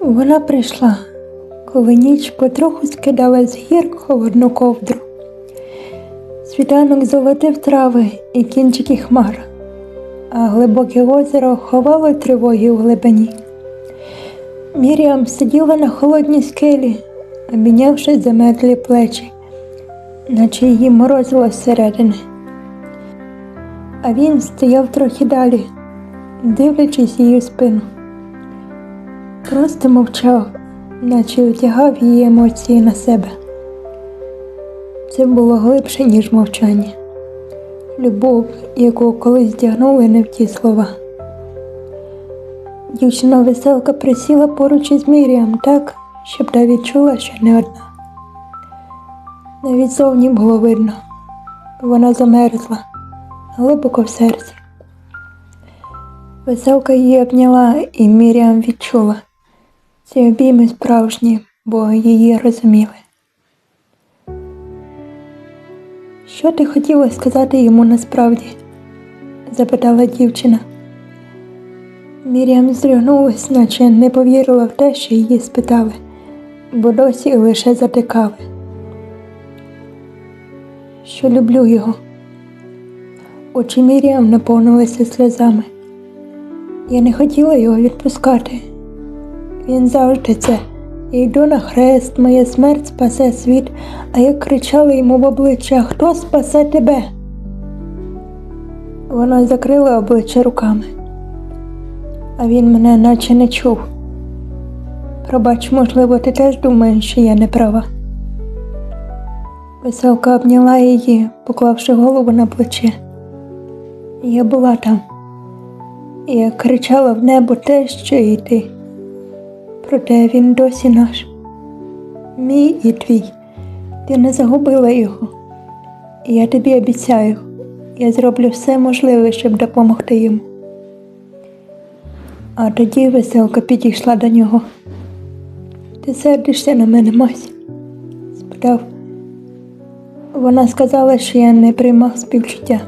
Вона прийшла, коли ніч потроху скидала з гір холодну ковдру. Світанок золотив трави і кінчики хмар, а глибоке озеро ховало тривоги у глибині. Міріам сиділа на холодній скелі, обійнявши замерзлі плечі, наче її морозило зсередини. А він стояв трохи далі, дивлячись її спину. Просто мовчав, наче утягав її емоції на себе. Це було глибше, ніж мовчання. Любов, яку колись дягнули не в ті слова. Дівчина веселка присіла поруч із Міріам так, щоб та відчула, що не одна. Навіть зовні було видно. Вона замерзла глибоко в серці. Веселка її обняла, і Міріам відчула. Ці обійми справжні, бо її розуміли. Що ти хотіла сказати йому насправді? запитала дівчина. Міріам здригнулась, наче не повірила в те, що її спитали, бо досі лише затикали. Що люблю його. Очі Міріам наповнилися сльозами. Я не хотіла його відпускати. Він завжди це. Йду на хрест, моя смерть спасе світ, а я кричала йому в обличчя Хто спасе тебе? Вона закрила обличчя руками, а він мене наче не чув. Пробач, можливо, ти теж думаєш, що я не права. Веселка обняла її, поклавши голову на плече. Я була там. Я кричала в небо те, що і ти. Проте він досі наш. Мій і твій. Ти не загубила його. І я тобі обіцяю, я зроблю все можливе, щоб допомогти йому. А тоді веселка підійшла до нього. Ти сердишся на мене, Мась? спитав. Вона сказала, що я не приймав співчуття.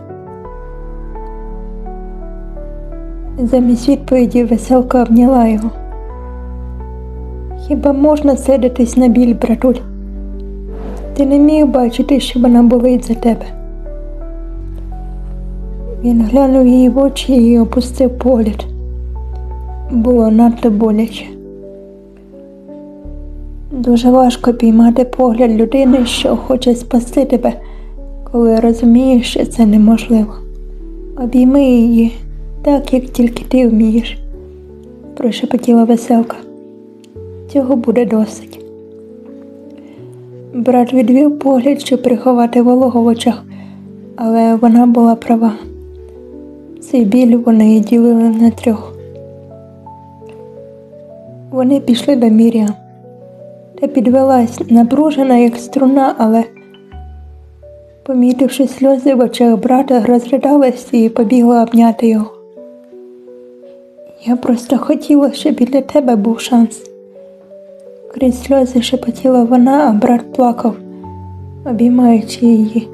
Замість відповіді веселка обняла його. Хіба можна сидитись на біль, братуль? Ти не міг бачити, що вона болить за тебе. Він глянув її в очі і опустив погляд. Було надто боляче. Дуже важко піймати погляд людини, що хоче спасти тебе, коли розумієш, що це неможливо. Обійми її так, як тільки ти вмієш, прошепотіла веселка. Цього буде досить. Брат відвів погляд, щоб приховати вологу в очах, але вона була права. Цей біль вони ділили на трьох. Вони пішли до Мір'я. Та підвелась, напружена, як струна, але, помітивши сльози в очах брата, розридалась і побігла обняти його. Я просто хотіла, щоб і для тебе був шанс. Крізь сльози шепотіла вона, а брат плакав, обіймаючи її.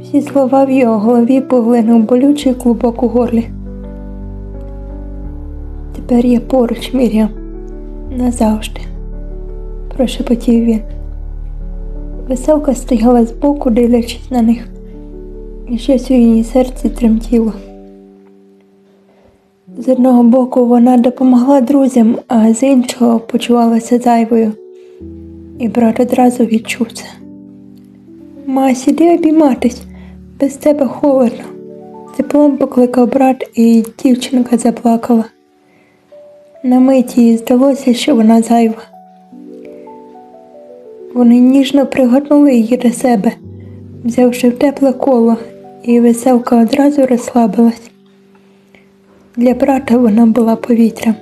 Всі слова в його голові поглинув болючий клубок у горлі. Тепер я поруч, Мір'ям, назавжди, прошепотів він. Веселка стояла збоку, дивлячись на них, і щось у її серці тремтіло. З одного боку вона допомогла друзям, а з іншого почувалася зайвою. І брат одразу відчув це. Масі, де обійматись? Без тебе холодно. Теплом покликав брат, і дівчинка заплакала. На мить їй здалося, що вона зайва. Вони ніжно пригорнули її до себе, взявши в тепле коло, і веселка одразу розслабилась. Для брата вона була повітрям.